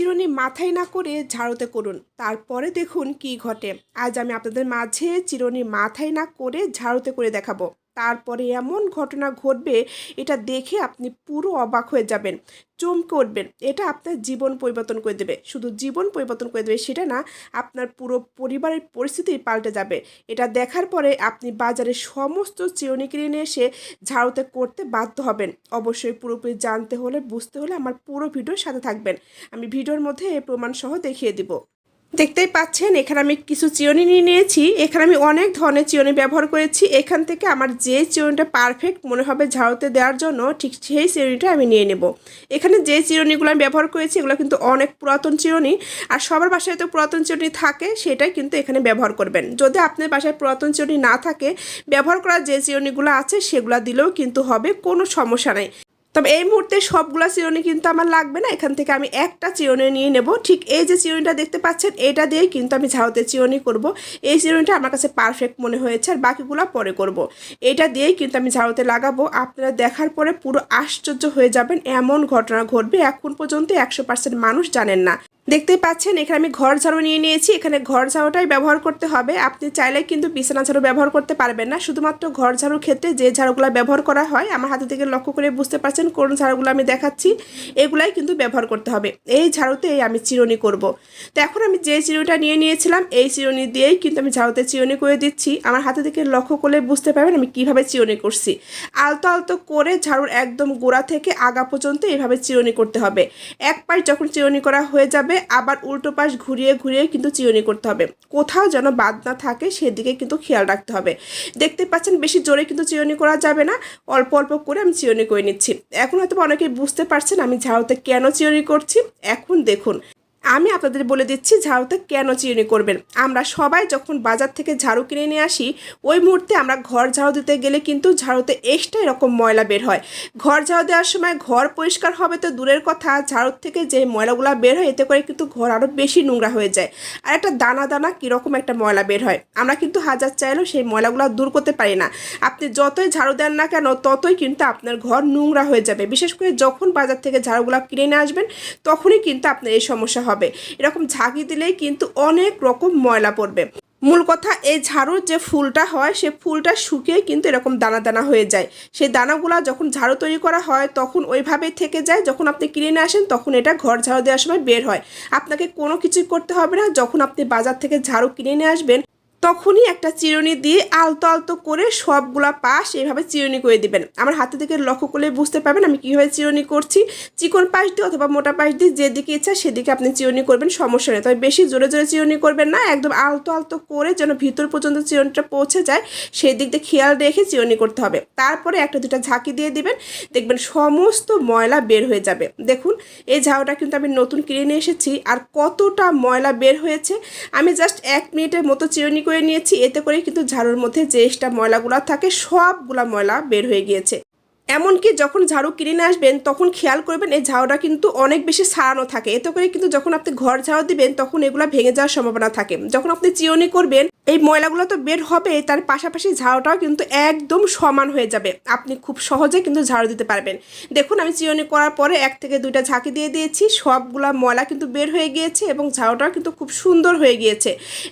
চিরুনি মাথায় না করে ঝাড়ুতে করুন। তারপরে দেখুন কি ঘটে। আজ আমি আপনাদের মাঝে চিরুনি মাথায় না করে ঝাড়ুতে করে দেখাবো। তারপরে এমন ঘটনা ঘটবে, এটা দেখে আপনি পুরো অবাক হয়ে যাবেন, চমকে উঠবেন। এটা আপনার জীবন পরিবর্তন করে দেবে। শুধু জীবন পরিবর্তন করে দেবে সেটা না, আপনার পুরো পরিবারের পরিস্থিতি পাল্টে যাবে। এটা দেখার পরে আপনি বাজারে সমস্ত চিরুনি কিনে এসে ঝাড়ুতে করতে বাধ্য হবেন। অবশ্যই পুরোপুরি জানতে হলে, বুঝতে হলে আমার পুরো ভিডিওর সাথে থাকবেন। আমি ভিডিওর মধ্যে প্রমাণ সহ দেখিয়ে দিব। দেখতেই পাচ্ছেন, এখানে আমি কিছু চিরুনি নিয়ে নিয়েছি। এখানে আমি অনেক ধরনের চিরুনি ব্যবহার করেছি। এখান থেকে আমার যে চিরুনিটা পারফেক্ট মনে হবে ঝাড়ুতে দেওয়ার জন্য, ঠিক সেই চিরুনিটা আমি নিয়ে নেব। এখানে যে চিরুনিগুলো আমি ব্যবহার করেছি, এগুলো কিন্তু অনেক পুরাতন চিরুনি। আর সবার বাসায় তো পুরাতন চিরুনি থাকে, সেটাই কিন্তু এখানে ব্যবহার করবেন। যদি আপনার বাসায় পুরাতন চিরুনি না থাকে, ব্যবহার করা যে চিরুনিগুলো আছে, সেগুলো দিলেও কিন্তু হবে, কোনো সমস্যা নেই। তবে এই মুহূর্তে সবগুলা চিরুনি কিন্তু আমার লাগবে না। এখান থেকে আমি একটা চিরুনি নিয়ে নেব। ঠিক এই যে চিরুনিটা দেখতে পাচ্ছেন, এটা দিয়েই কিন্তু আমি ঝাউতে চিরুনি করব। এই চিরুনিটা আমার কাছে পারফেক্ট মনে হয়েছে আর বাকিগুলো পরে করব। এটা দিয়েই কিন্তু আমি ঝাউতে লাগাবো। আপনারা দেখার পরে পুরো আশ্চর্য হয়ে যাবেন, এমন ঘটনা ঘটবে। এখন পর্যন্ত একশো পার্সেন্ট মানুষ জানেন না। দেখতেই পাচ্ছেন, এখানে আমি ঘর ঝাড়ু নিয়ে নিয়েছি। এখানে ঘর ঝাড়ুটাই ব্যবহার করতে হবে। আপনি চাইলে কিন্তু বিছানা ঝাড়ু ব্যবহার করতে পারবেন না। শুধুমাত্র ঘর ঝাড়ুর ক্ষেত্রে যে ঝাড়ুগুলো ব্যবহার করা হয়, আমার হাতে থেকে লক্ষ্য করে বুঝতে পারছেন কোন ঝাড়ুগুলো আমি দেখাচ্ছি, এগুলাই কিন্তু ব্যবহার করতে হবে। এই ঝাড়ুতে আমি চিরুনি করব। তো এখন আমি যে চিরুনিটা নিয়ে নিয়েছিলাম, এই চিরুনি দিয়েই কিন্তু আমি ঝাড়ুতে চিরুনি করে দিচ্ছি। আমার হাতে থেকে লক্ষ্য করলে বুঝতে পারবেন আমি কীভাবে চিরুনি করছি। আলতো আলতো করে ঝাড়ুর একদম গোড়া থেকে আগা পর্যন্ত এভাবে চিরুনি করতে হবে। এক পাশ যখন চিরুনি করা হয়ে যাবে আবার উল্টো পাশ ঘুরিয়ে ঘুরিয়ে কিন্তু চিরুনি করতে হবে। কোথাও যেন বাদ না থাকে সেদিকে কিন্তু খেয়াল রাখতে হবে। দেখতে পাচ্ছেন, বেশি জোরে কিন্তু চিরুনি করা যাবে না। অল্প অল্প করে আমি চিরুনি করে নিচ্ছি। এখন হয়তো অনেকেই বুঝতে পারছেন আমি ঝাড়ুতে কেন চিরুনি করছি। এখন দেখুন আমি আপনাদের বলে দিচ্ছি ঝাড়ুতে কেন চিরুনি করবেন? আমরা সবাই যখন বাজার থেকে ঝাড়ু কিনে নিয়ে আসি, ওই মুহূর্তে আমরা ঘর ঝাড়ু দিতে গেলে কিন্তু ঝাড়ুতে এক্সট্রা এরকম ময়লা বের হয়। ঘর ঝাড়ু দেওয়ার সময় ঘর পরিষ্কার হবে তো দূরের কথা, ঝাড়ুর থেকে যে ময়লাগুলো বের হয়, এতে করে কিন্তু ঘর আরও বেশি নোংরা হয়ে যায়। আর একটা দানা দানা কীরকম একটা ময়লা বের হয়? আমরা কিন্তু হাজার চাইলেও সেই ময়লাগুলো দূর করতে পারি না। আপনি যতই ঝাড়ু দেন না কেন, ততই কিন্তু আপনার ঘর নোংরা হয়ে যাবে। বিশেষ করে যখন বাজার থেকে ঝাড়ুগুলো কিনে নিয়ে আসবেন, তখনই কিন্তু আপনার এই সমস্যা হবে। এরকম ঝাঁকি দিলেই কিন্তু অনেক রকম ময়লা পড়বে। মূল কথা, এই ঝাড়ুর যে ফুলটা হয়, সে ফুলটা শুকিয়ে কিন্তু এরকম দানা দানা হয়ে যায়। সেই দানাগুলো যখন ঝাড়ু তৈরি করা হয়, তখন ওইভাবে থেকে যায়, যখন আপনি কিনে নিয়ে আসেন, তখন এটা ঘর ঝাড়ু দেওয়ার সময় বের হয়। আপনাকে কোনো কিছুই করতে হবে না। যখন আপনি বাজার থেকে ঝাড়ু কিনে নিয়ে আসবেন তখনই একটা চিরুনি দিয়ে আলতো আলতো করে সবগুলা পাশ এইভাবে চিরুনি করে দিবেন। আমার হাতে থেকে লক্ষ্য করলে বুঝতে পারবেন আমি কীভাবে চিরুনি করছি। চিকন পাশ দিয়ে অথবা মোটা পাশ দিয়ে যেদিকে ইচ্ছা সেদিকে আপনি চিরুনি করবেন, সমস্যা নেই। তবে বেশি জোরে জোরে চিরুনি করবেন না, একদম আলতো আলতো করে যেন ভিতর পর্যন্ত চিরুনিটা পৌঁছে যায়, সেই দিক দিয়ে খেয়াল রেখে চিরুনি করতে হবে। তারপরে একটা দুটা ঝাঁকি দিয়ে দিবেন, দেখবেন সমস্ত ময়লা বের হয়ে যাবে। দেখুন, এই ঝাউটা কিন্তু আমি নতুন কিনে নিয়ে এসেছি, আর কতটা ময়লা বের হয়েছে, আমি জাস্ট এক মিনিটের মতো চিরুনি করে নিয়েছি। এতে করে কিন্তু ঝাড়ুর মধ্যে যে এক্সট্রা ময়লাগুলো থাকে, সবগুলা ময়লা বের হয়ে গিয়েছে। এমনকি যখন ঝাড়ু কিনে নিয়ে আসবেন, তখন খেয়াল করবেন এই ঝাড়ুটা কিন্তু অনেক বেশি সারানো থাকে। এতে করে কিন্তু যখন আপনি ঘর ঝাড়ু দিবেন, তখন এগুলো ভেঙে যাওয়ার সম্ভাবনা থাকে। যখন আপনি চিওনি করবেন এই ময়লাগুলো তো বের হবে, তার পাশাপাশি ঝাড়ুটাও কিন্তু একদম সমান হয়ে যাবে। আপনি খুব সহজে কিন্তু ঝাড়ু দিতে পারবেন। দেখুন, আমি চিরনি করার পরে এক থেকে দুইটা ঝাঁকি দিয়ে দিয়েছি, সবগুলা ময়লা কিন্তু বের হয়ে গিয়েছে এবং ঝাড়ুটাও কিন্তু খুব সুন্দর হয়ে গিয়েছে।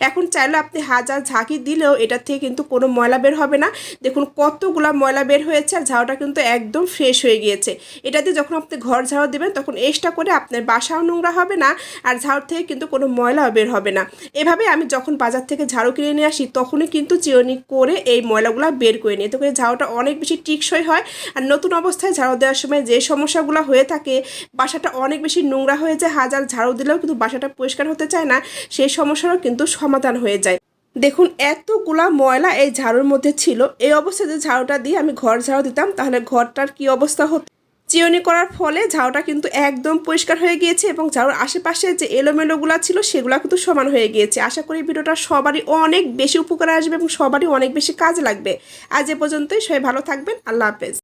এখন চাইলে আপনি হাজার ঝাঁকি দিলেও এটা থেকে কিন্তু কোনো ময়লা বের হবে না। দেখুন, কতগুলা ময়লা বের হয়েছে আর ঝাড়ুটা কিন্তু একদম ফ্রেশ হয়ে গিয়েছে। এটা দিয়ে যখন আপনি ঘর ঝাড়ু দেবেন, তখন এক্সট্রা করে আপনার বাসাও নোংরা হবে না, আর ঝাড়ু থেকে কিন্তু কোনো ময়লাও বের হবে না। এভাবে আমি যখন বাজার থেকে ঝাড়ু কিনে নিয়ে আসি, তখনই কিন্তু চিরনি করে এই ময়লাগুলো বের করে নিই। এতে করে ঝাড়ুটা অনেক বেশি টিকসই হয় আর নতুন অবস্থায় ঝাড়ু দেওয়ার সময় যে সমস্যাগুলো হয়ে থাকে, বাসাটা অনেক বেশি নোংরা হয়ে যায়, হাজার ঝাড়ু দিলেও কিন্তু বাসাটা পরিষ্কার হতে চায় না, সেই সমস্যারও কিন্তু সমাধান হয়ে যায়। দেখুন, এতগুলা ময়লা এই ঝাড়ুর মধ্যে ছিল। এই অবস্থায় যে ঝাড়ুটা দিয়ে আমি ঘর ঝাড়ু দিতাম, তাহলে ঘরটার কি অবস্থা হতো? চিরনি করার ফলে ঝাউটা কিন্তু একদম পরিষ্কার হয়ে গিয়েছে এবং ঝাউর আশেপাশে যে এলোমেলোগুলো ছিল, সেগুলো কিন্তু সমান হয়ে গিয়েছে। আশা করি ভিডিওটা সবারই অনেক বেশি উপকার আসবে এবং সবারই অনেক বেশি কাজ লাগবে। আজ এ পর্যন্তই। সবাই ভালো থাকবেন। আল্লাহ হাফেজ।